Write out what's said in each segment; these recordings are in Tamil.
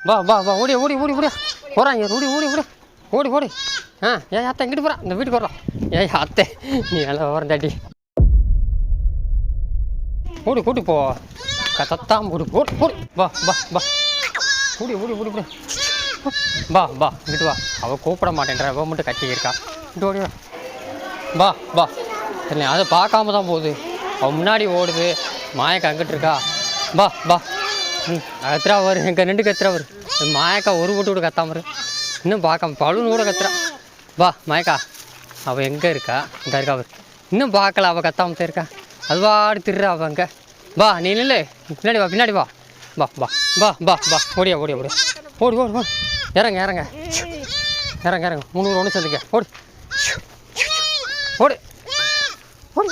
வா வா வா ஓடி ஓடி ஓடி ஓடி. போகிறாங்க ஓடி ஓடி ஓடி. ஓடி ஓடி. ஆ ஏன் அத்தை இங்கிட்டு போகிறான் இந்த வீட்டுக்கு வரோம் ஏய் அத்தை நீ நல்லா வரேன் டாட்டி ஓடி கூட்டி போ. கத்தத்தாம் ஓடி ஓடி ஓடி. வா வா வா. ஓடி ஓடி ஓடி ஓடி. வா வா இங்கிட்டு வா. அவள் கூப்பிட மாட்டேன்றா. அவள் மட்டும் கட்டி இருக்கா இங்கிட்டு ஓடி வா. வா வா. இல்லை அதை பார்க்காம தான் போகுது. அவன் முன்னாடி ஓடுது. மாயக்கா அங்கிட்டு இருக்கா. வா வா. கத்துறா வரு எங்கள் ரெண்டு கத்துறா வரும் மாயக்கா ஒரு போட்டு கூட கத்தாம இன்னும் பார்க்காம பழுன்னு கூட கத்துறா. வா மாயக்கா. அவள் எங்கே இருக்கா? இங்கே இருக்கா அவர் இன்னும் பார்க்கல அவள் கத்தாம தான் இருக்கா அது வாடு திருறா அவள் அங்கே. வா நீ இல்லை பின்னாடி வா பின்னாடி வா. வா வா வா வா வா. ஓடியா ஓடியா ஓடியா. ஓடி ஓடி ஓடி. இறங்க இறங்க. இறங்க இறங்க. முந்நூறு ஒன்று சேர்ந்துக்க ஓடு. ஓடு. ஓடி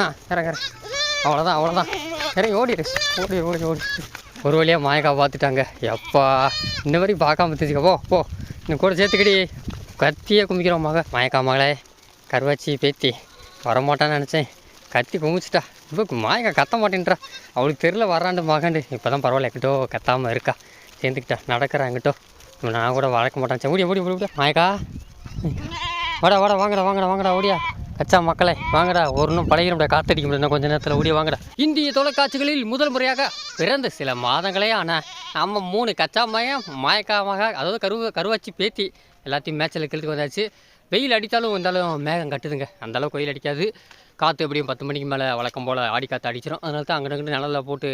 ஆ இறங்க இறங்க. அவ்வளோதான் அவ்வளோதான் இறங்கி ஓடிடு. ஓடி ஓடி ஓடி. ஒரு வழியாக மாயக்கா பார்த்துட்டாங்க எப்பா இன்ன வரைக்கும் பார்க்காம தெரிஞ்சுக்க போ போ. இன்னும் கூட சேர்த்துக்கடி. கத்தியே குமிக்கிறோம் மக. மாயக்கா மகளே கருவாச்சி பேத்தி வரமாட்டான்னு நினச்சேன். கத்தி குமிச்சிட்டா. இப்போ மாயக்கா கத்த மாட்டேன்றா. அவளுக்கு தெரில வராண்டு மகாண்டு. இப்போ தான் பரவாயில்ல எங்கிட்டோ கத்தாமல் இருக்கா. சேர்ந்துக்கிட்டா நடக்கிறா எங்கிட்டோ. நான் கூட வளர்க்க மாட்டேன். சரி ஓடி ஓடி ஓடி ஓடி மாயக்கா. வாடா வாடா வாங்கடா வாங்கடா வாங்கடா ஓடியா. கச்சா மக்களே வாங்கடா. ஒரு இன்னும் முடியாது. காத்தடிக்க முடியும் கொஞ்ச நேரத்தில் ஓடி வாங்கடா. இந்திய தொலைக்காட்சிகளில் முதல் முறையாக பிறந்த சில மாதங்களே ஆனால் நம்ம மூணு கச்சா மயம் மாயக்காமாக அதாவது கருவ கருவாச்சி பேத்தி எல்லாத்தையும் மேட்சில் கிழக்கு வந்தாச்சு. வெயில் அடித்தாலும் இருந்தாலும் மேகம் கட்டுதுங்க. அந்தளவுக்கு கோயில் வெயில் அடிக்காது. காற்று எப்படியும் பத்து மணிக்கு மேலே வழக்கம் போல் ஆடி காற்று அடிச்சிடும் அதனால தான் அங்கே அங்கிட்டு நிழலில் போட்டு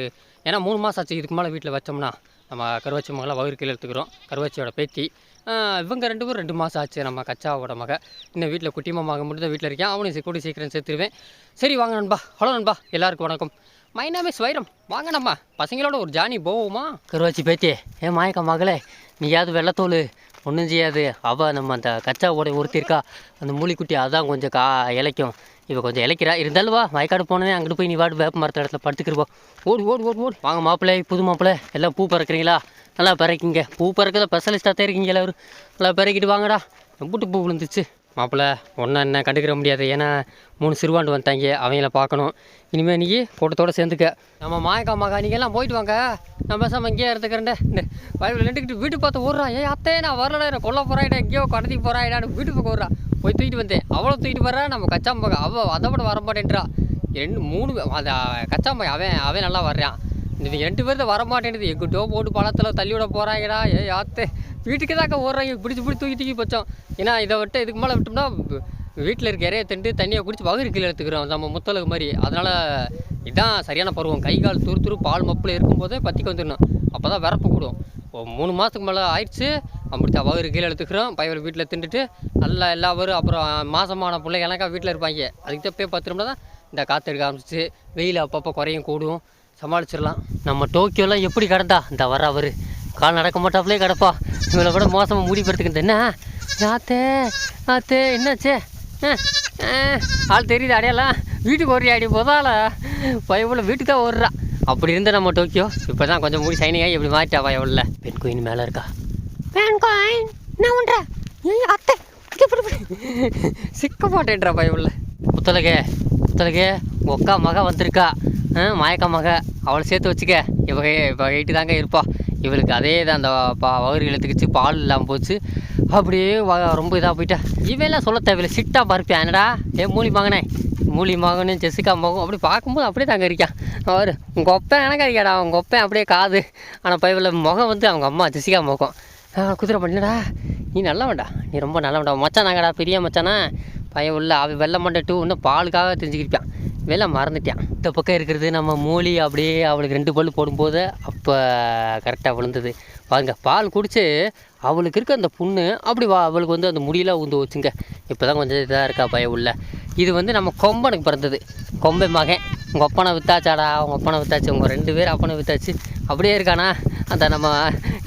ஏன்னா மூணு மாதம் ஆச்சு. இதுக்கு மேலே வீட்டில் வச்சோம்னா நம்ம கருவாச்சி மகளை வயிறு கீழே எடுத்துக்கிறோம் கருவாச்சியோட பேத்தி இவங்க ரெண்டு பேரும் ரெண்டு மாதம் ஆச்சு. நம்ம கச்சாவோட மக. இன்னும் வீட்டில் குட்டிமா மகன் மட்டும் தான் வீட்டில் இருக்கேன். அவனையும் கூடி சீக்கிரம் சேர்த்துருவேன். சரி வாங்க நண்பா. ஹலோ நண்பா. எல்லாருக்கும் வணக்கம். மை நேம் இஸ் வைரம். வாங்க நம்ம பசங்களோட ஒரு ஜானி போவோமா? கருவாச்சி பேத்தி. ஏன் மாயக்க மகளே நீயாவது வெள்ளத்தோல். ஒன்றும் செய்யாது. அவள் நம்ம அந்த கச்சாவோட ஒருத்தி இருக்கா. அந்த மூலிக்குட்டி அதான் கொஞ்சம் கா இலைக்கும் இப்போ கொஞ்சம் இழைக்கிறா. இருந்தாலும் வா வயக்காடு போனே அங்கிட்டு போய் நீ வாடு வேப்ப மரத்த இடத்துல படுத்துக்கிருவோம் ஓடு ஓடு ஓடு ஓடு. வாங்க மாப்பிள்ளை புது மாப்பிள்ளை. எல்லாம் பூ பறக்குறீங்களா? நல்லா பறக்கிங்க. பூ பறக்கிறத ஸ்பெஷலிஸ்ட்டாக தான் இருக்கீங்க எல்லோரும். நல்லா பறக்கிட்டு வாங்கடா. பூட்டு பூ விழுந்துச்சு மாப்பிள்ளை ஒன்றும் என்ன கண்டுக்கிற முடியாது. ஏன்னா மூணு சிறுவாண்டு வந்துட்டாங்க. அவங்கள பார்க்கணும். இனிமேல் நீ கூட்டத்தோடு சேர்ந்துக்க. நம்ம மாயக்கா மகா நீங்கள்லாம் போயிட்டு வாங்க. நம்ம பேசாமல் இங்கேயே இருந்துக்கிறேன் இந்த வயலில் நின்றுக்கிட்டு வீட்டு பார்த்து ஓடுறா. ஏன் அத்தே நான் வரலடா. என்ன கொல்ல போகிறாயிடா எங்கேயோ கடத்திக்கு போகிறாயிடான்னு வீட்டு பக்கம் ஓடுறா. போய் தூக்கிட்டு வந்தேன். அவ்வளோ தூக்கிட்டு போகிறா நம்ம கச்சா அவள் அதை விட வர மாட்டேன்றா. ரெண்டு மூணு பே- அந்த கச்சா அவன் அவன் நல்லா வர்றான். இந்த ரெண்டு பேர் வர மாட்டேங்குது எங்கிட்டோ போட்டு பழத்தில் தள்ளி விட போகிறாங்கடா ஏ யாத்தே. வீட்டுக்கு தாக்க ஓடுறாங்க. பிடிச்சி பிடிச்சி தூக்கி தூக்கி போச்சோம். ஏன்னா இதை விட்டு இதுக்கு மேலே விட்டோம்னா வீட்டில் இருக்க இறைய திண்டு தண்ணியை குடிச்சு வகுறு கீழே எடுத்துக்கிறோம். நம்ம முத்தலுக்கு மாதிரி. அதனால் இதுதான் சரியான பருவம். கை கால் துரு துரு பால் மப்பில் இருக்கும்போதே பற்றிக்கு வந்துடணும். அப்போ தான் விறப்பு கூடும். மூணு மாதத்துக்கு மேலே ஆயிடுச்சு. அப்படித்தான் வகுறு கீழே எடுத்துக்கிறோம். பையல் வீட்டில் திண்டுட்டு நல்லா எல்லாரும் அப்புறம் மாதமான பிள்ளை எனக்கா வீட்டில் இருப்பாங்க. அதுக்கு தான் போய் பத்து தான் இந்த காற்று எடுக்க ஆரம்பிச்சிச்சு. வெயில் அப்பப்போ குறையும் கூடும். சமாளிச்சிடலாம். நம்ம டோக்கியோலாம் எப்படி கிடந்தா? இந்த வர அவர். கால் நடக்க மாட்டாப்புலே கிடப்பா. இவளை விட மோசமாக மூடி படுத்துக்கிட்டு என்ன? ஆத்தே ஆத்தே என்னாச்சே? ஆள் தெரியுது அடையாளம்? வீட்டுக்கு ஓடுறியா அடி போதால பயவுல வீட்டுக்கு தான் ஓடுறா. அப்படி இருந்த நம்ம டோக்கியோ இப்போ தான் கொஞ்சம் மூடி சைனிங் ஆகி இப்படி மாறிட்டா பயவுல பெண் கோயின் மேலே இருக்கா? பெண் கோயின் என்ன பண்ணுற ஏய் அத்தை. சிக்க மாட்டேன்றா பயவுல முத்தலகே முத்தலகே உங்கள் அக்கா மக வந்திருக்கா. ஆ, மாயக்கா அவளை சேர்த்து வச்சுக்க. இவ இப்போ எயிட்டு தாங்க இருப்பா. இவளுக்கு அதே தான் அந்த பா வயிறு இழுத்துக்கிச்சு பால் இல்லாமல் போச்சு. அப்படியே வ- ரொம்ப இதாக போயிட்டா. இவெல்லாம் சொல்ல தேவையில்லை. சிட்டாக பருப்பேன் என்னடா? ஏ மூலி மகனே. மூலி மகனும் ஜெசிகா மகன் அப்படி பார்க்கும்போது அப்படியே தாங்க இருக்கான் அவர் உங்கள் ஒப்பன் எனக்கு இருக்காடா உங்கள் ஒப்பன் அப்படியே காது. ஆனால் பைவில் முகம் வந்து அவங்க அம்மா ஜெசிகா முகம். குதிரை பண்ணடா நீ நல்லவன்டா. நீ ரொம்ப நல்லவன்டா. மச்சானாங்கடா பெரிய மச்சானா. பையன் உள்ள அவ வெள்ளை மண்டை டூ இன்னும் பாலுக்காக தெரிஞ்சுக்கிருப்பான் வெளில மறந்துட்டான். இந்த பக்கம் இருக்கிறது நம்ம மூலி அப்படியே அவளுக்கு ரெண்டு பல் போடும்போது அப்போ கரெக்டாக விழுந்தது. பாருங்க பால் குடித்து அவளுக்கு இருக்க அந்த புண்ணு அப்படி வா அவளுக்கு வந்து அந்த முடியெல்லாம் ஊந்து வச்சுங்க இப்போ தான் கொஞ்சம் இதாக இருக்கா பய உள்ள. இது வந்து நம்ம கொம்பனுக்கு பிறந்தது. கொம்பை மகன். உங்கள் அப்பனை வித்தாச்சாடா? உங்கள் அப்பனை வித்தாச்சு. உங்கள் ரெண்டு பேர் அப்பனை வித்தாச்சு. அப்படியே இருக்கானா? அந்த நம்ம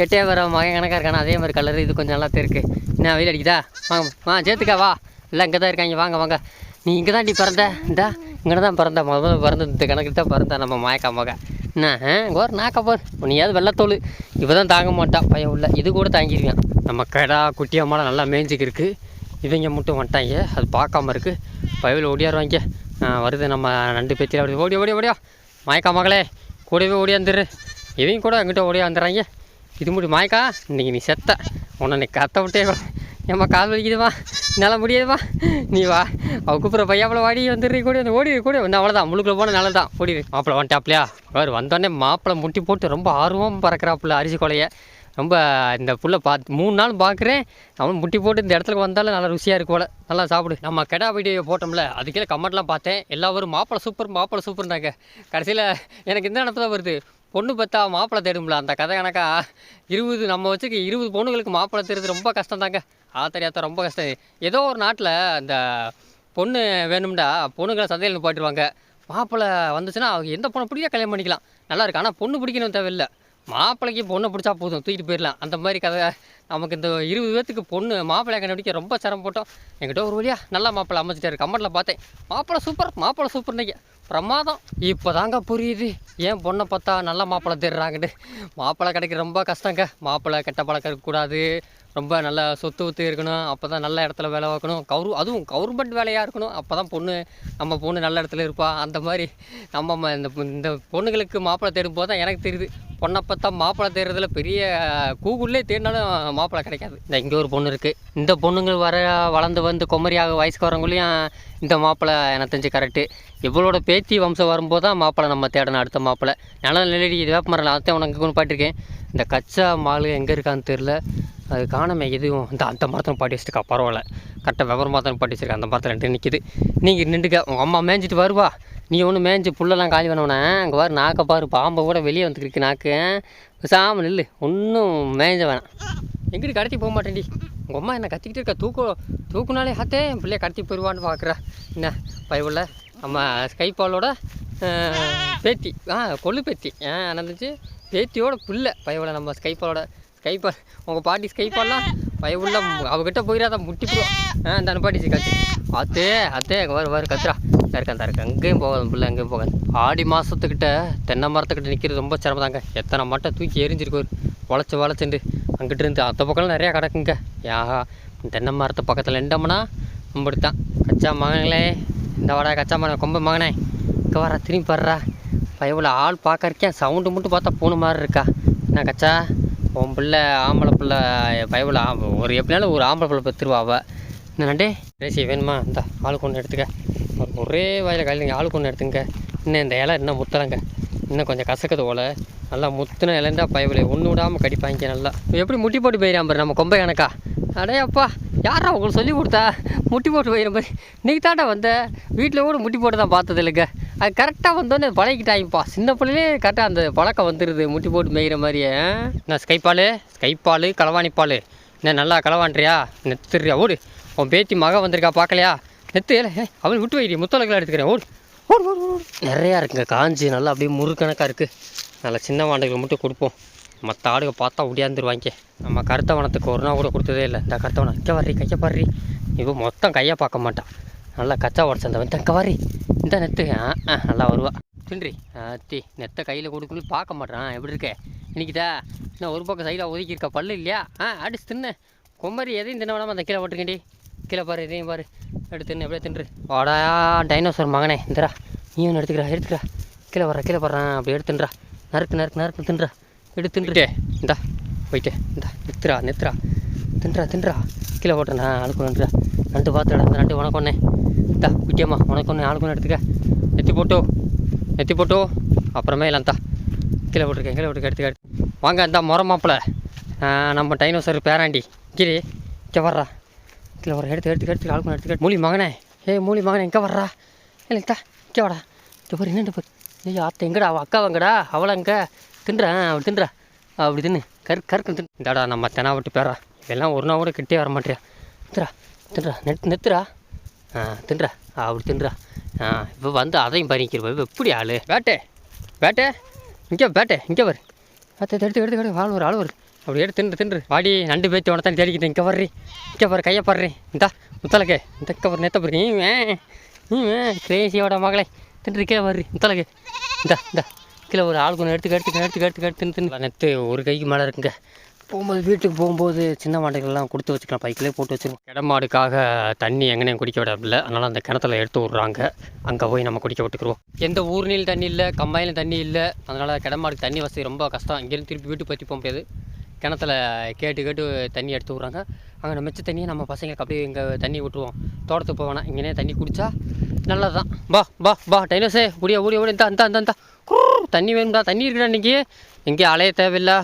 எட்டே வர மகன் கணக்காக இருக்கானா? அதே மாதிரி கலர் இது கொஞ்சம் நல்லா இருக்கு. என்ன வெயில் அடிக்குதா? வாங்க வா சேர்த்துக்கா வா. எல்லாம் இங்கே தான் இருக்காங்க. வாங்க வாங்க. நீ இங்கே தான் நீ பிறந்த? இந்தா இங்கே தான் பிறந்த. முதல்ல பிறந்த கணக்கு தான் பிறந்த நம்ம மாயக்கா மகன் என்ன ஒரு கோர் உனியாவது வெள்ளத்தோல். இப்போ தான் தாங்க மாட்டான் பையன் உள்ள. இது கூட தாங்கிருக்கான். நம்ம கடா குட்டி நல்லா மேய்ஞ்சிக்கு இருக்குது இவங்க மட்டும் வந்துட்டாங்க. அது பார்க்காம இருக்குது பயவில் ஓடியாருவாங்க. வருது நம்ம ரெண்டு பேத்தியில் அப்படி. ஓடி ஓடி ஓடியா. மாயக்கா மகளே கூடவே ஓடியாந்துரு. இவங்க கூட எங்கிட்ட ஓடியாந்துடுறாங்க இது முடி மாயக்கா இன்றைக்கி நீ செத்த. உன்னை நீ கத்த விட்டே ஏம்மா கால் வலிக்குதுமா? என்னால் முடியாதுமா? நீ வா. அவள் கூப்பிட்ற பையாப்பில் வாடி வந்துடுறீ கூட வந்து ஓடி கூட வந்து அவ்வளோதான் முழுக்கில் போனால் நல்லது தான் ஓடி மாப்பிள்ளை வந்துட்டாப்லையா அவர் வந்தோடனே மாப்பிள்ளை முட்டி போட்டு ரொம்ப ஆர்வம் பறக்கிறாப்புல அரிசி கொலையை. ரொம்ப இந்த புல்லை பார்த்து மூணு நாள் பார்க்குறேன் அவன் முட்டி போட்டு இந்த இடத்துல வந்தாலும் நல்லா ருசியாக இருக்கும் போல. நல்லா சாப்பிடு. நம்ம கெடா வீடியோ போட்டோம்ல அதுக்கே கமெண்ட்லாம் பார்த்தேன். எல்லாரும் மாப்பிள்ளை சூப்பர் மாப்பிள்ளை சூப்பர்னாங்க கடைசியில் எனக்கு இந்த நினப்பு தான் வருது. பொண்ணு பார்த்தா மாப்பிள்ளை தேடும்ல அந்த கதை கணக்கா? இருபது நம்ம வச்சுக்க இருபது பொண்ணுங்களுக்கு மாப்பிள்ளை தேடுறது ரொம்ப கஷ்டம் தாங்க ஆத்தரியாத்த ரொம்ப கஷ்டம். ஏதோ ஒரு நாட்டில் அந்த பொண்ணு வேணும்டா பொண்ணுங்களை சந்தையில் போட்டுருவாங்க மாப்பிள்ளை வந்துச்சுன்னா அவங்க எந்த பொண்ணை பிடிக்க கல்யாணம் பண்ணிக்கலாம். நல்லா இருக்கு. ஆனால் பொண்ணு பிடிக்கணும் தேவையில்லை. மாப்பிள்ளைக்கு பொண்ணை பிடிச்சா போதும். தூக்கிட்டு போயிடலாம். அந்த மாதிரி கதை. நமக்கு இந்த இருபது பேர்த்துக்கு பொண்ணு மாப்பிள்ளை கண்டுபிடிக்க ரொம்ப சிரமப்பட்டோம். என்கிட்ட ஒரு வழியாக நல்லா மாப்பிள்ளை அமைச்சிட்டாரு கமெண்ட்டில் பார்த்தேன். மாப்பிள்ளை சூப்பர் மாப்பிள்ளை சூப்பர் இன்னைக்கு பிரமாதம். இப்போ தாங்க புரியுது. ஏன் பொண்ணை பார்த்தா நல்ல மாப்பிள்ளை தேடுறாங்கன்னு. மாப்பிள்ளை கிடைக்க ரொம்ப கஷ்டங்க. மாப்பிள்ளை கெட்ட பழக்கம் இருக்கக்கூடாது. ரொம்ப நல்ல சொத்து ஒத்து இருக்கணும். அப்போ தான் நல்ல இடத்துல வேலை பார்க்கணும். கவுரு அதுவும் கவர்மெண்ட் வேலையாக இருக்கணும். அப்போ தான் பொண்ணு நம்ம பொண்ணு நல்ல இடத்துல இருப்பா. அந்த மாதிரி நம்ம ம- இந்த இந்த பொண்ணுங்களுக்கு மாப்பிள்ளை தேடும் போது தான் எனக்கு தெரியுது. பொண்ணை பார்த்தா மாப்பிள்ளை தேடுறதுல பெரிய கூகுள்லே தேடினாலும் மாப்பிள்ளை கிடைக்காது. இந்த இங்கே ஒரு பொண்ணு இருக்குது இந்த பொண்ணுங்கள் வர வளர்ந்து வந்து குமரியாக வயசுக்கு வரவங்களையும் இந்த மாப்பிள்ளை எனக்கு தெரிஞ்சு கரெக்டு இவளோட பேத்தி வம்சம் வரும்போது தான் மாப்பிள்ளை நம்ம தேடணும் அடுத்த மாப்பிள்ளை நல்ல நிலடி இது வேப்பமரம் அதான் உனக்கு கொண்டு பாட்டிருக்கேன் இந்த கச்சா மாலு எங்கே இருக்கான்னு தெரில அது காணாம எதுவும் இந்த அந்த மரத்தில் பாட்டி வச்சுருக்கா பரவாயில்ல. கரெக்டாக விவரமாக தான் பாட்டி வச்சிருக்கா அந்த மரத்தில் ரெண்டு நிற்கிது நீங்கள் நின்றுக்க உங்கள் அம்மா மேய்ஞ்சிட்டு வருவா. நீ ஒன்று மேய்ஞ்சி புல்லெல்லாம் காலி பண்ணவனே அங்கே பாரு நாக்கை பாரு பாம்பை கூட வெளியே வந்துருக்கு நாக்கு. சாம நில்லு ஒன்றும் மேய்ஞ்ச வேணாம். எங்கிட்டு கடத்தி போக மாட்டேன்டி? உங்கள் அம்மா என்ன கத்திக்கிட்டு இருக்கா? தூக்கு தூக்குனாலே ஹாத்தே என் பிள்ளைய கடத்தி போயிடுவான்னு பார்க்குறா என்ன பயவுள்ள? நம்ம ஸ்கைபாலோட பேத்தி. ஆ கொள்ளு பேத்தி. ஆ நடந்துச்சு. பேத்தியோட பிள்ளை பயவுள்ள நம்ம ஸ்கைபாலோட ஸ்கைபால் உங்கள் பாட்டி ஸ்கைபால்லாம் பயவுள்ள அவகிட்ட போயிடாத முட்டி போடுவா. ஆ அந்த பாட்டி கத்து அத்தே அத்தே அங்கே வரு வரு கத்துறா. தருக்கேன் எங்கேயும் போகாது பிள்ளை எங்கேயும் போகாது. ஆடி மாதத்துக்கிட்ட தென்னை மரத்துக்கிட்ட நிற்கிறது ரொம்ப சிரமம் தாங்க எத்தனை மட்டை தூக்கி எரிஞ்சிருக்கு ஒரு உழைச்சி வளைச்சுண்டு. அங்கிட்டு இருந்து அந்த பக்கம் நிறையா கிடக்குங்க. யா தென்னை மரத்து பக்கத்தில் நின்றோம்னா கும்பிடுத்தான் கச்சா மகனே இந்த வாடா கச்சா மகன் கொம்ப மகனே. இங்கே வர திரும்பி வர்றா பயவில் ஆள் பார்க்க இருக்கேன் சவுண்டு மட்டும் பார்த்தா பூனை மாதிரி இருக்கா. என்ன கச்சா? உன் பிள்ளை ஆம்பளை பிள்ளை பயவில் ஒரு எப்படினாலும் ஒரு ஆம்பளை பிள்ளை பத்துருவாவ அவள் பேசி ரேசி வேணுமா? இந்த ஆளுக்கு ஒன்று எடுத்துக்க. ஒரு ஒரே வாயில் கழிங்க ஆளுக்கு ஒன்று எடுத்துங்க. இன்னும் இந்த இலை இன்னும் முத்தலைங்க. இன்னும் கொஞ்சம் கசக்குது போல. நல்லா முத்துன இலைண்டா பயவில்லை ஒன்று விடாமல் கடிப்பாங்க நல்லா. எப்படி முட்டி போட்டு போயிடாம நம்ம கொம்பை கணக்கா? அடையப்பா யாரா உங்களுக்கு சொல்லி கொடுத்தா? முட்டி போட்டு போயிட மாதிரி. இன்றைக்கி தாண்டா வந்த. வீட்டில் கூட முட்டி போட்டு தான் பார்த்தது இல்லைங்க. அது கரெக்டாக வந்தோடனே பழகிட்டாங்கப்பா சின்ன பிள்ளையிலே கரெக்டாக அந்த பழக்கம் வந்துடுது முட்டி போட்டு மேய்கிற மாதிரியே. நான் ஸ்கைப்பால் ஸ்கைப்பால் களவாணிப்பால் என்ன நல்லா களவாண்டியா நெத்துறியா? ஓடு. உன் பேத்தி மக வந்திருக்கா பார்க்கலையா? நெத்து ஏல அவள் விட்டு வைடி முத்தலக்கெல்லாம் எடுத்துக்கிறேன். ஓடு. ஓடு ஓடு ஓடு நிறையா இருக்குங்க. காஞ்சி நல்லா அப்படியே முறுக்கணக்காக இருக்குது நல்லா சின்ன வாண்டுகளை மட்டும் கொடுப்போம். மற்ற ஆடுக பார்த்தா ஒடியாந்துருவாங்க நம்ம கருத்தவனத்துக்கு ஒரு நாள் கூட கொடுத்ததே இல்லை. இந்த கருத்தவனம் இங்கே வர்றி கையை பாரு இவன் மொத்தம் கையை பார்க்க மாட்டான் நல்லா கச்சா உடச்சந்தவன் இந்த இங்கே வர்றி. இந்த நெத்து. ஆ நல்லா வருவா. தின்றி. ஆத்தி நெத்தை கையில் கொடுக்கணும் பார்க்க மாட்டான் எப்படி இருக்க? இன்னைக்குதா இன்னும் ஒரு பக்கம் சைடில் ஒதுக்கி இருக்க பல்லு இல்லையா? ஆ அடிச்சு தின்னு. கொம்மரி எதையும் தின்ன வேணாம அந்த கீழே போட்டுருக்கேன்டி கீழே பாரு இதையும் பாரு. எடுத்து தின்னு எப்படியே தின்று. வாடா டைனோசர் மகனே. இந்தரா நீ ஒன்று எடுத்துக்கிறா எடுத்துக்கிறா. கீழே வர்ற கீழே வர்றான் அப்படி எடுத்து தின்றா. நறுக்கு நறுக்கு நறுக்கு தின்றா. எடுத்து இந்தா போயிட்டு இந்தா நித்துறா நித்துறா தின்றா தின்றா. கீழே போட்டுறா ஆளுக்கு ஒன்றுடா நண்டு பார்த்துடா இந்த நண்டு உனக்கு இந்தா குட்டியம்மா உனக்கு ஒன்று ஆளுக்கு எடுத்துக்க. நெத்தி போட்டோ நெத்தி போட்டோ அப்புறமே இல்லைந்தா கீழே போட்டிருக்கேன் கீழே போட்டுருக்க எடுத்துக்க வாங்க இந்தா முறை மாப்பிள்ள நம்ம டைனோசர் பேராண்டி. கிரி இங்கே வர்றா. கீழே வர எடுத்து எடுத்து எடுத்து ஆளுக்கு எடுத்துக்க. மூலி மகனே. ஏய் மூலி மகனே எங்கே வர்றா. இல்லை இங்கே வாடா. இங்கே பாரு என்னண்டு பாரு. ஐயோ அத்தை எங்கடா அவள் அக்கா வாங்கடா அவளை அங்கே தின்றா அப்படி தின்றா. அப்படி தின்னு கரு கருக்கு தின் இந்தாடா நம்ம தெனா விட்டு பேரா. இதெல்லாம் ஒரு நாள் கூட கிட்டே வர மாட்டியா. தின்றா தின்றா நெத்து நெத்துறா ஆ தின்றா அப்படி தின்றா. ஆ இப்போ வந்து அதையும் பறிக்கிறப்ப இப்போ எப்படி ஆளு? பேட்டே பேட்டே இங்கே பேட்டே இங்கே வரு. அத்தை எடுத்து எடுத்து எடுத்து ஆள் ஒரு ஆள் வரு. அப்படி எடுத்து தின்று தின்று. வாடி நண்டு பேச்சு உனத்தான் தேடிக்கிட்டு இங்கே வர்றி. இங்கே பாரு கையை பாடுறி இந்தா முத்தலக்கே இந்த கவர் பாரு நெத்த பாரு. நீ கிரேசியோட மகளே. தின்று கே வர்றி முத்தலக்கே இந்தா இந்தா. கீழே ஒரு ஆளுக்கு ஒன்று எடுத்துக்க எடுத்துக்க எடுத்துக்க எடுத்துக்க எடுத்து தின்னு ஒரு கைக்கு மேலே இருக்குங்க. போகும்போது வீட்டுக்கு போகும்போது சின்ன மாடுகள்லாம் கொடுத்து வச்சுக்கலாம். பைக்கிலே போட்டு வச்சுருக்கோம் கிடமாடுக்காக தண்ணி எங்கனையும் குடிக்க விடல அதனால் அந்த கிணத்துல எடுத்து விட்றாங்க. அங்கே போய் நம்ம குடிக்க விட்டுக்குருவோம். எந்த ஊர்னிலும் தண்ணி இல்லை கம்மாயிலும் தண்ணி இல்லை. அதனால் கிடமாடுக்கு தண்ணி வசதி ரொம்ப கஷ்டம். இங்கேருந்து திருப்பி வீட்டுக்கு பற்றி போக முடியாது. கிணத்துல கேட்டு கேட்டு தண்ணி எடுத்து விட்றாங்க. அங்கே மிச்ச தண்ணியை நம்ம பசங்களுக்கு அப்படியே இங்கே தண்ணி விட்டுருவோம். தோட்டத்துக்கு போவேனா இங்கேனே தண்ணி குடித்தா நல்லது தான் பா பா பா டைனோஸே ஓடியா ஓடி ஓடி இந்தா இந்தா இந்தா. தண்ணி வேணும்டா. தண்ணி இருக்குடா இன்றைக்கி எங்கேயும் அலைய தேவையில்லை.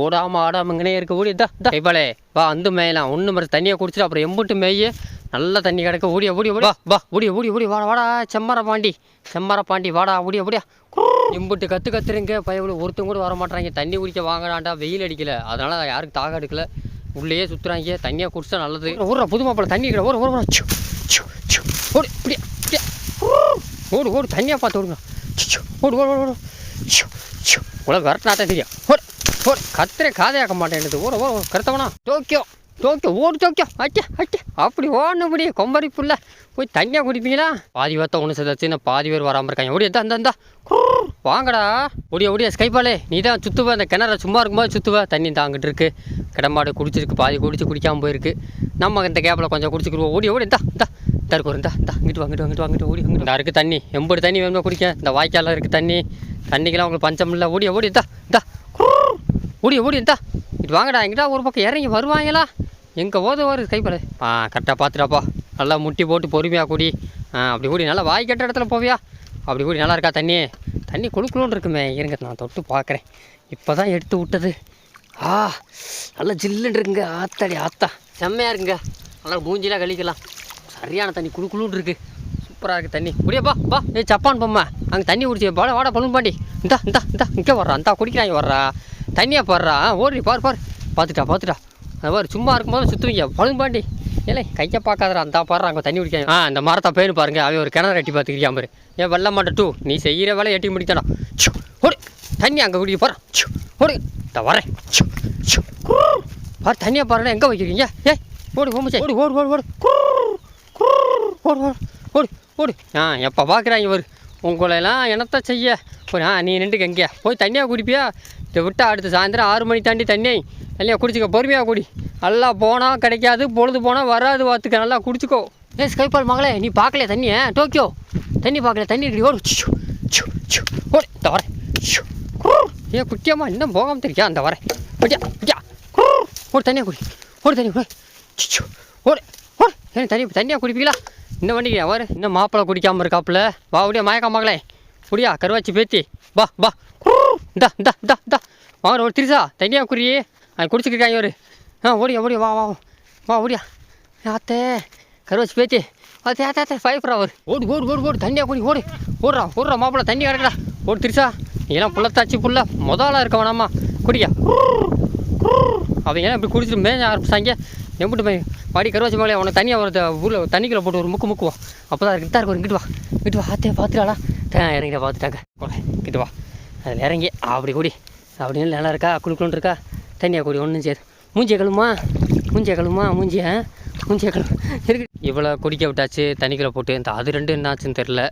ஓடாமல் ஆடாமல் இங்கனே இருக்க. ஓடி இந்தா இந்தா. கைப்பாளே வா அந்த மேயலாம். ஒன்று மாதிரி தண்ணியை குடிச்சிட்டு அப்புறம் எம்பிட்டு மேய நல்ல தண்ணி கிடக்க. ஓடியா ஓடி ஓடி வா ஓடியா ஓடி ஓடி வாடா வாடா. செம்மர பாண்டி. செம்மர பாண்டி. வாடா ஓடியா ஓடியா. எம்புட்டு கற்று கத்துறீங்க. பயவுல ஒருத்தங்க கூட வர மாட்டாங்க தண்ணி குடிக்க வாங்கடாண்டா வெயில் அடிக்கல. அதனால யாருக்கு தாகம் எடுக்கல. உள்ளேயே சுற்றுறாங்க தண்ணியாக குடிச்சா நல்லது. ஊர்ற புது மாப்பிள்ள தண்ணி ஓடு ஓடு சு சு சு ஓடு இப்படியா இப்படியா ஓடு ஓடு. தண்ணியாக பார்த்து ஓடுங்க. சு, ஓடு ஓடு ஓடு ஓடு. உலக வரட்டினாட்டா தெரியும். ஓடு ஓடு. கத்துறே காதையாக்க மாட்டேன். ஓட ஓ கருத்தவனா? டோக்கியோ. தோக்கி ஓடு தோக்கியோ அச்சே அட்டி அப்படி ஓடணும்படி கொம்பரி புள்ள. போய் தண்ணியாக குடிப்பீங்களா? பாதி வார்த்தை ஒன்று சேர்த்து நான் பாதி பேர் வராமல் இருக்காங்க. ஓடி எந்தா இந்தா வாங்கடா. ஓடிய ஓடியா ஸ்கைப்பாலே நீ தான் சுற்றுவ அந்த கிணற சும்மா இருக்கும்போது சுற்றுவ தண்ணி தாங்கிட்டு இருக்கு. கிடமாடு குடிச்சிருக்கு பாதி குடிச்சு குடிக்காமல் போயிருக்கு. நம்ம இந்த கேப்பில் கொஞ்சம் குடிச்சிக்கிடுவோம். ஓடி ஓடி இந்தா இந்தா. இந்தா இருக்கு ஒரு இந்தா இந்தா. இங்கிட்டு வாங்கிட்டு வாங்கிட்டு வாங்கிட்டு ஓடி வாங்கிட்டு இருக்குது தண்ணி. எம்பது தண்ணி வேணுமா குடிக்க. இந்த வாய்க்காலில் இருக்குது தண்ணி. தண்ணிக்கெல்லாம் உங்களுக்கு பஞ்சம் இல்லை. ஓடியா ஓடி இந்தா இந்தா. ஓடி ஓடி இந்தா. இது வாங்கடா எங்கிட்ட ஒரு பக்கம் இறங்கி வருவாங்களா? எங்கே ஓத ஒரு கைப்பட ஆ கரெக்டாக பார்த்துடாப்பா நல்லா முட்டி போட்டு பொறுமையாக குடி. ஆ அப்படி கூடி நல்லா வாய் கட்ட இடத்துல போவியா? அப்படி கூடி நல்லா இருக்கா தண்ணி? தண்ணி குழுக்குழுன்னு இருக்குமே. இருங்க நான் தொட்டு பார்க்குறேன் இப்போ தான் எடுத்து விட்டது. ஆ நல்லா ஜில்லுன்னு இருக்குங்க. ஆத்தாடி ஆத்தா. செம்மையாக இருக்குங்க. நல்லா மூஞ்சிலாம் கழிக்கலாம் சரியான தண்ணி குழுக்குழுன்னு இருக்குது சூப்பராக இருக்குது தண்ணி. குடியே பா பா. ஏ சப்பான் பொம்மை. அங்கே தண்ணி குடிச்சு வாடா வாடா பலூன் பாண்டி. இந்தா இந்தா இந்தா. இங்கே வர்றா இந்தா குடிக்கிறாங்க வர்றா. தண்ணியாக பாடுறா. ஓடி பாரு பாரு. பார்த்துட்டா பார்த்துட்டா அது பாரு சும்மா இருக்கும்போது சுற்றுவீங்க பலூன் பாண்டி. இல்லை கையை பார்க்காதரா அந்த பாடுறா அங்கே தண்ணி குடிக்காங்க ஆ இந்த மரத்தை பேர் பாருங்க. அவன் ஒரு கிணறு எட்டி பார்த்துக்கிறியா பாரு. ஏன் வெள்ள மாட்ட டூ. நீ செய்கிற வேலை எட்டி முடித்தாடா ச்சு, ஓடு. தண்ணி அங்கே குடிக்க போகிறான் ஓடு. இந்த வரேன் சு சு பாரு தண்ணியை பாருடா எங்கே வைக்கிறீங்க? ஏய் ஓடு ஓமுச்சே ஓடு ஓடு ஓடு ஓடு. ஓடு ஓடு ஓடு ஓடு ஆ எப்போ பார்க்குறாங்க ஒரு உங்களெல்லாம் என்னத்தை செய்ய? ஒரு ஆ நீ நின்றுக்க எங்கேயா போய் தண்ணியாக குடிப்பியா? இதை விட்டா அடுத்து சாயந்தரம் ஆறு மணி தாண்டி தண்ணி. தண்ணியாக குடிச்சிக்க பொறுமையாக குடி. நல்லா போனால் கிடைக்காது பொழுது போனால் வராது பார்த்துக்க நல்லா குடிச்சிக்கோ. ஏ ஸ்கைபால் மகளே நீ பார்க்கல தண்ணியை? டோக்கியோ. தண்ணி பார்க்கல தண்ணி இருக்கு ஓடு. சு சு ஓடு இந்த வரேன் ஏ குட்டியம்மா இன்னும் போகாமல் தெரியா அந்த வரேன் குட்டியா குட்டியா. ஓடு தண்ணியாக குடி. ஓடு தண்ணி குடி. ஓடு ஓடு. ஏன் தண்ணி தண்ணியாக குடிப்பீங்களா? இந்த வண்டிக்கு அவர் இன்னும் மாப்பிள்ளை குடிக்காமல் இருக்காப்புல. வா அப்படியே மயக்கா மகளே. குடியா கருவாச்சி பேத்தி. வா பா இந்தா இந்தா இந்தா இந்தா. வாங்க ஒரு திருசா தண்ணியாக குடி அது குடிச்சிக்கிருக்காங்க ஒரு ஆ ஓடியா ஓடியா வா வா வா. ஓடியா. ஆத்தே கருவாச்சி பேத்தி. ஆத்தே ஆத்தே ஆத்தே ஃபைவ் அவர் ஓடு ஓடு ஓடு ஓடு. தண்ணியாக குடி ஓடு. ஓடுறா ஓடுறா மாப்பிள்ளை தண்ணி கிடக்குடா ஓடு திருசா. நீலாம் புள்ளத்தாச்சி புள்ள. முதலாக இருக்க வேணாமா குடியா. அவங்க எல்லாம் இப்படி குடிச்சிட்டு மேஞ்ச ஆரம்பிச்சாங்க. எப்படி போய் பாடி கருவாச்சி மேலே அவனை தனியாக ஒரு ஊரில் தண்ணிக்குள்ளே போட்டு ஒரு முக்கு முக்குவோம் அப்போ தான் இருக்கு இருக்கும் இங்கிட்டு வா. இங்கிட்டு வா. ஆத்தே பார்த்துட்டாளா தான் இறங்கிட்ட பார்த்துட்டாங்க போல இங்கிட்டு வா. அதில் இறங்கி அப்படி கூடி. அப்படின்னு நல்லா இருக்கா? குளுக்குளுன்னு இருக்கா? தனியாக கூடி ஒன்றும் சேரு மூஞ்சிய கழுமா மூஞ்சிய கழுமா மூஞ்சிய மூஞ்சிய கழு இருக்கு. இவ்வளோ குடிக்க விட்டாச்சு தண்ணிக்குள்ள போட்டு. இந்த அது ரெண்டு என்னாச்சுன்னு தெரில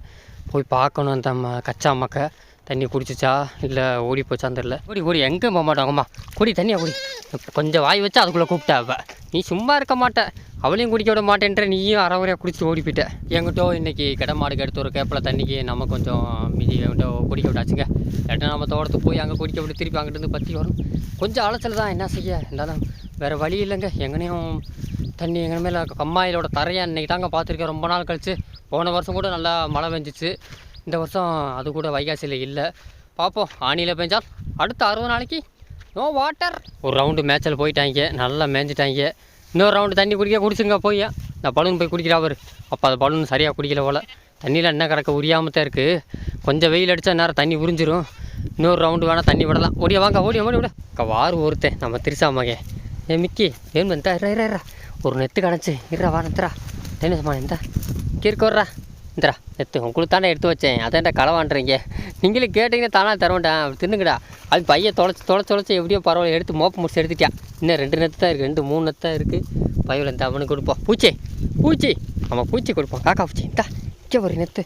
போய் பார்க்கணும் அந்த கச்சா மக்கை. தண்ணி குடிச்சிச்சா? இல்லை ஓடி போச்சான்னு தெரில ஓடி ஓடி எங்கே போக மாட்டாங்கம்மா குடி தண்ணியாக குடி. கொஞ்சம் வாய் வச்சா அதுக்குள்ளே கூப்பிட்டா அவள் நீ சும்மா இருக்க மாட்ட. அவளையும் குடிக்க விட மாட்டேன்ற நீயும் அறகுறையாக குடிச்சிட்டு ஓடி போயிட்ட எங்கிட்டோ இன்றைக்கி கிடமாடுக்கு எடுத்து ஒரு கேப்பில் தண்ணிக்கு நம்ம கொஞ்சம் மீதி எங்கிட்ட குடிக்க விட்டாச்சுங்க. இல்லாட்டா நம்ம தோட்டத்துக்கு போய் அங்கே குடிக்க விட்டு திருப்பி அங்கிட்டு பற்றி வரும். கொஞ்சம் அலைச்சல் தான். என்ன செய்ய? இருந்தாலும் வேறு வழி இல்லைங்க. எங்கனையும் தண்ணி எங்கே மேலே கம்மாயிலோட தரையை இன்னைக்கு தாங்க பார்த்துருக்கேன். ரொம்ப நாள் கழிச்சு போன வருஷம் கூட நல்லா மழை பெஞ்சிச்சு. இந்த வருஷம் அது கூட வைகாசியில் இல்லை. பார்ப்போம் ஆணியில் பெஞ்சால் அடுத்த அறுபது நாளைக்கு நோ வாட்டர் ஒரு ரவுண்டு மேட்சில் போயிட்டாங்க நல்லா மேய்ஞ்சிட்டாங்க. இன்னொரு ரவுண்டு தண்ணி குடிக்க குடிச்சுங்க போய். நான் பலூன் போய் குடிக்கிறா அவர் அப்போ அது பலூன் சரியாக குடிக்கல போல். தண்ணியில் என்ன கிடக்க உரியாமல் தான் இருக்குது கொஞ்சம் வெயில் அடித்தா நேரம் தண்ணி உறிஞ்சிரும். இன்னொரு ரவுண்டு வேணால் தண்ணி விடலாம். ஓடிய வாங்க ஓடிய ஓடி விட அக்கா வாரு ஒருத்தன். நம்ம திருசாமகே ஏ மிக்கி ஏன் வந்தா? இரா இரா ஒரு நெத்து கிடச்சி இரா வா நெத்துறா எந்த எந்த கீர்க்கோர்றா இந்தரா நெத்து உங்களுக்கு தானே எடுத்து வச்சேன். அதான்டா களவான்றீங்க. நீங்களே கேட்டீங்கன்னா தானே தருவேன்டா. அப்படி தின்னுங்கடா அது பையன் தொலைச்சி தொலைச்சி தொலைச்சி எப்படியோ பரவாயில்ல எடுத்து மோப்ப முடிச்சு எடுத்துட்டியா. இன்னும் ரெண்டு நெத்து தான் இருக்குது ரெண்டு மூணு நெத்து தான் இருக்குது பையில் இந்த அவனுக்கு கொடுப்போம் பூச்சி பூச்சி. ஆமாம் பூச்சி கொடுப்போம் காக்கா பூச்சி இந்தா இங்கே ஒரு நெத்து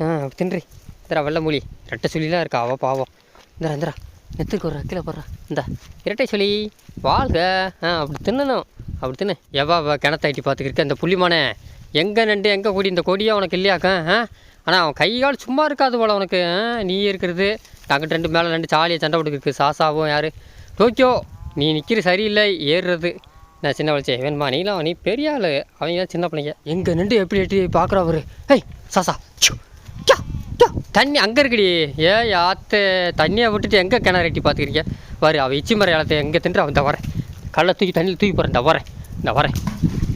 ஆ அப்படி தின்றி. இந்தரா வெள்ளை மொழி ரெட்டை சொல்லிலாம் இருக்கா அவள் பாவம். இந்தரா இந்தரா நெத்துக்கு ஒரு கீழே போடுறா. இந்த இரட்டை சொல்லி வாழ்க. ஆ அப்படி தின்னணும். அப்படி தின்னு. எவ்வா அவ கிணத்த ஐட்டி பார்த்துக்கிருக்க அந்த புள்ளிமானே எங்கே நண்டு எங்கே கொடி? இந்த கொடியா உனக்கு இல்லையாக்க? ஆனால் அவன் கை கால் சும்மா இருக்காது போல் உனக்கு. நீ இருக்கிறது. அங்கிட்டு ரெண்டு மேலே ரெண்டு சாலியை சண்டை போட்டுருக்கு சாசாவும் யார்? டோக்கியோ நீ நிற்கிற சரியில்லை. ஏறுறது. நான் சின்ன வளர்ச்சி வேணுமா? நீலாம் நீ பெரிய ஆள். அவங்க சின்ன பிள்ளைங்க? எங்கே நின்று எப்படி எட்டி பார்க்குறா அவரு ஹேய் சாசா. தண்ணி அங்கே இருக்குடி. ஏ ஆத்த. தண்ணியை விட்டுட்டு எங்கே கிணறு எட்டி பார்த்துக்கிறீங்க பாரு அவள் இச்சி மர இலத்தை எங்கே தின்று அவன் வரேன் கல்லை தூக்கி தண்ணியில் தூக்கி போகிறேன் இந்த வரேன் இந்த வரேன்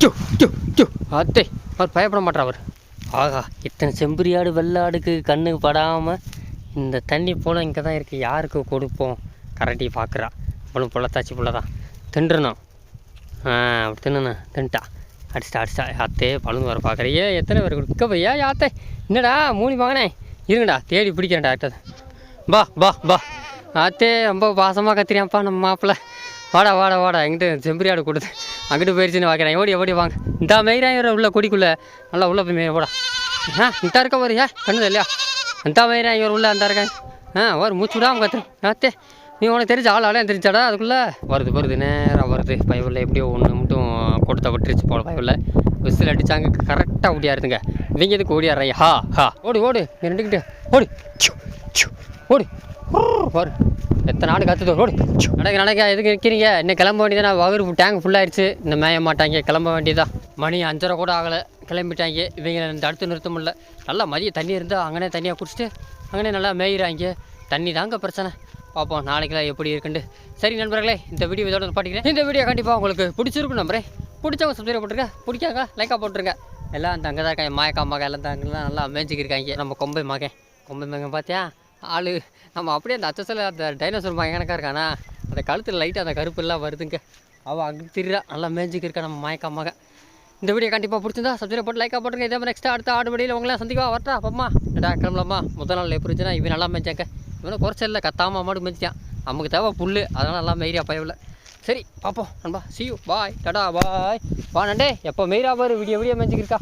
ச்சோ ஆத்தே. அவர் பயப்பட மாட்டார் அவர். ஆகா இத்தனை செம்பரியாடு வெள்ளாடுக்கு கண்ணுக்கு படாமல் இந்த தண்ணி போனால் இங்கே தான் இருக்குது யாருக்கு கொடுப்போம்? கரண்டி பார்க்குறா அவளும் புள்ளத்தாச்சி புள்ள தான் தின்றுணும் ஆ அப்படி தின்னுண்ணா தின்ட்டா. அடிச்சிட்டா அடிச்சிட்டா. அத்தே பழுந்து வர பார்க்குறியே எத்தனை பேர் கொடுக்க போய்யா யாத்தே? என்னடா மூணி மகனே. இருங்கடா தேடி பிடிக்கிறேன்டா டாக்டர் பா பா பா. அத்தே ரொம்ப பாசமாக கத்திரியாப்பா நம்ம மாப்பிள்ளை. வாடா வாடா வாடா. எங்கிட்ட செம்பரியாடு கொடுத்து அங்கிட்டு போயிடுச்சுன்னு வாக்கிறேன் ஓடி ஓடி வாங்க. இந்த மயிராயிரம் உள்ள கொடிக்குள்ளே. நல்லா உள்ளே போய் ஓடா ஆ இந்த இருக்க ஒரு ஏ கண்ணுது இல்லையா? அந்த மயிராயிரம் இவர் உள்ள அந்த இருக்கேன் ஆ ஒரு மூச்சு விடாம கத்து. அத்தே நீ உனக்கு தெரிஞ்ச ஆள் ஆளே தெரிஞ்சாடா? அதுக்குள்ளே வருது வருது நேராக வருது. பயவில் எப்படியோ ஒன்று மட்டும் கொடுத்த விட்டுருச்சு போல பயவில் விசில் அடித்தாங்க கரெக்டாக ஓடியாருதுங்க இவங்க எதுக்கு ஓடியாடுறாங்க ஹா ஹா. ஓடு ஓடு. நீ ரெண்டுக்கிட்டு. ஓடு. ஓடு. வரு எத்தனை நாடு ஓடு ச்சு. நடக்க நடக்க எதுக்கு நிற்கிறீங்க இன்னும் கிளம்ப வேண்டியதானே வகுறு டேங்க் ஃபுல்லாகிடுச்சு இன்னும் மேய மாட்டாங்க கிளம்ப வேண்டியதான் மணி அஞ்சரை கூட ஆகலை. கிளம்பிட்டாங்க. இவங்க இந்த அடுத்து நிறுத்த முடியல. நல்லா மதியம் தண்ணி இருந்தால் அங்கனே தண்ணியாக குடிச்சிட்டு அங்கனே நல்லா மேயிறாங்க. தண்ணி தாங்க பிரச்சனை. பார்ப்போம் நாளைக்கெல்லாம் எப்படி இருக்குண்டு சரி நண்பர்களே இந்த வீடியோ இதோட பாட்டிக்கிறேன். இந்த வீடியோ கண்டிப்பாக உங்களுக்கு பிடிச்சிருக்கும் நம்புறேன் பிடிச்சவங்க சப்ஸ்கிரைப் போட்டுருங்க. பிடிக்காங்க லைக்காக போட்டுருங்க. எல்லாம் அந்த அங்கே தான் இருக்காங்க மாயக்கா மகன் எல்லாம் தாங்கலாம் நல்லா மேய்ச்சிக்கிருக்காங்க நம்ம கொம்பை மகன். கொம்பை மகன் பார்த்தியா ஆளு. நம்ம அப்படியே அந்த அச்சசில் அந்த டைனோசர் மகன் இருக்கானா? அந்த கழுத்தில் லைட்டாக அந்த கருப்பெல்லாம் வருதுங்க. அவள் அங்கே திரிறா நல்லா மேய்ச்சிக்கிருக்கா நம்ம மயக்கா மக இந்த வீடியோ கண்டிப்பாக பிடிச்சிருந்தா சப்ஸ்கிரைப் போட்டு லைக்காக போட்டுருங்க. இதே மாதிரி நெக்ஸ்ட் அடுத்த ஆடு வழியில் உங்களாம் சந்திக்கா வரட்டா அப்பம்மா. டா கிளம்பலாமா? முதல் நாள் எப்படி இருந்துச்சுன்னா இவன் நல்லா மேய்ச்சாங்க இவனை இல்லை கத்தாம மாடு மேய்ச்சிட்டான் நமக்கு தேவை புல் அதெல்லாம் நல்லா மெயிரியா பயவில் சரி பார்ப்போம். நண்பா see பாய் டடா பாய் வா நண்டே எப்போ மெயிரா பாரு விடிய விடிய மேய்ச்சிக்கிருக்கா